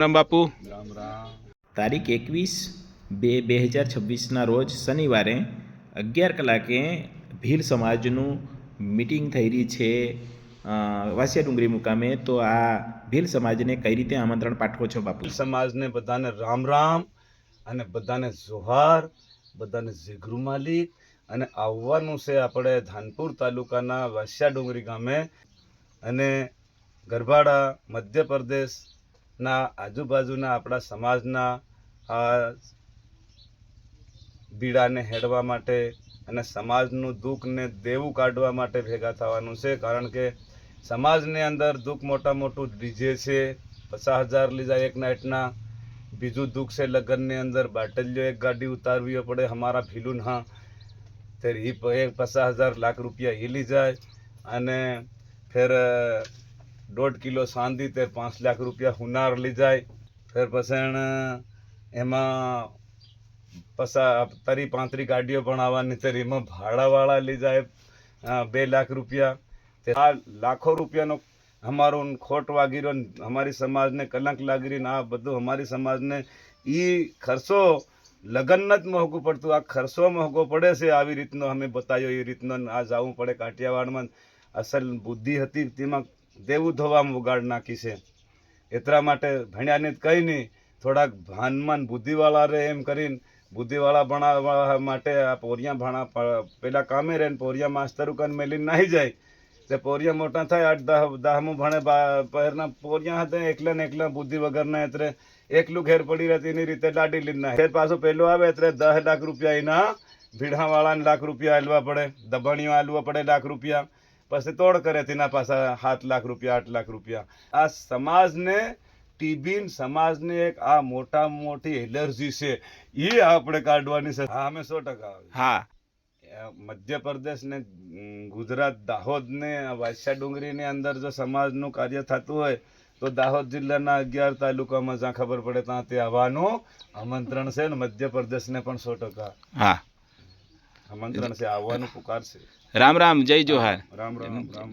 રામ બાપુ. રામ રામ તારીખ એકવીસ બે બે હજાર છવ્વીસના રોજ શનિવારે અગિયાર કલાકે ભીલ સમાજનું મિટિંગ થઈ રહી છે વાસિયા ડુંગરી મુકામે. તો આ ભીલ સમાજને કઈ રીતે આમંત્રણ પાઠવો છો બાપુ? સમાજને બધાને રામ રામ અને બધાને જોહાર બધાને જીગરુ માલિક. અને આવવાનું છે આપણે ધાનપુર તાલુકાના વાસિયા ડુંગરી ગામે. અને ગરબાડા મધ્યપ્રદેશના આજુબાજુના આપણા સમાજના, આ, બીડાને હેડવા માટે અને સમાજનું દુઃખને દેવું કાઢવા માટે ભેગા થવાનું છે. કારણ કે સમાજની અંદર દુઃખ મોટા મોટું ડીજે છે, પચાસ હજાર લીધા એક નાઇટના. બીજું દુઃખ છે લગ્નની અંદર બાટલીઓ એક ગાડી ઉતારવી પડે, અમારા ભીલું હા. ફેર એ પચાસ હજાર લાખ રૂપિયા ઈ લી જાય અને ફેર દોઢ કિલો સાંદી તે પાંચ લાખ રૂપિયા હુનાર લઈ જાય. ફેર પછી એમાં પસા તરી પાંતરી ગાડીઓ પણ આવવાની તરી એમાં ભાડાવાળા લઈ જાય બે લાખ રૂપિયા. તે આ લાખો રૂપિયાનો અમારો ખોટ વાગી રહ્યો અમારી સમાજને કલંક લાગી રહ્યું આ બધું અમારી સમાજને એ ખર્ચો લગ્ન જ મોંઘું પડતું. આ ખર્ચો મોંઘો પડે છે આવી રીતનો અમે બતાવ્યો એ રીતનો આ જવું પડે કાઠિયાવાડમાં અસલ બુદ્ધિ હતી તેમાં દેવું ધોવામાં ઉગાડ નાખી છે. એટલા માટે ભણ્યાને કંઈ નહીં, થોડાક ભાનમાન બુદ્ધિવાળા રહે એમ કરીને બુદ્ધિવાળા ભણાવવા માટે આ પોરિયા ભણા પેલા કામે રહે પોરિયા માસ્તર ઉકાન મેલીને નાહી જાય. તે પોરિયા મોટા થાય, આઠ દહ, દહમું ભણે પહેરના પોરિયા હતા, એકલા ને એકલા બુદ્ધિ વગરના એટલે એકલું ઘેર પડી રહેતી એની રીતે દાડી લીધના ઘેર પાછું પેલું આવે એટલે દસ લાખ રૂપિયા એના ભીડાવાળાને લાખ રૂપિયા આલવા પડે દબાણીઓ આલવા પડે લાખ રૂપિયા. પછી તોડ કરે તેના પાછા સાત લાખ રૂપિયા આઠ લાખ રૂપિયા. આ સમાજને ટીબી સમાજને એક આ મોટા મોટી એલર્જી છે. એ આપણે કાઢવાની છે. હા અમે સો ટકા હા. મધ્યપ્રદેશ ને ગુજરાત દાહોદ ને વાસ્યા ડુંગરી ની અંદર જો સમાજનું કાર્ય થતું હોય તો દાહોદ જિલ્લાના અગિયાર તાલુકામાં જ્યાં ખબર પડે ત્યાં તે આવવાનું આમંત્રણ છે ને મધ્યપ્રદેશને પણ સો ટકા. હા. આમંત્રણ છે આવવાનું પુકાર છે રામ રામ જય જોહાર રામ રામ રામ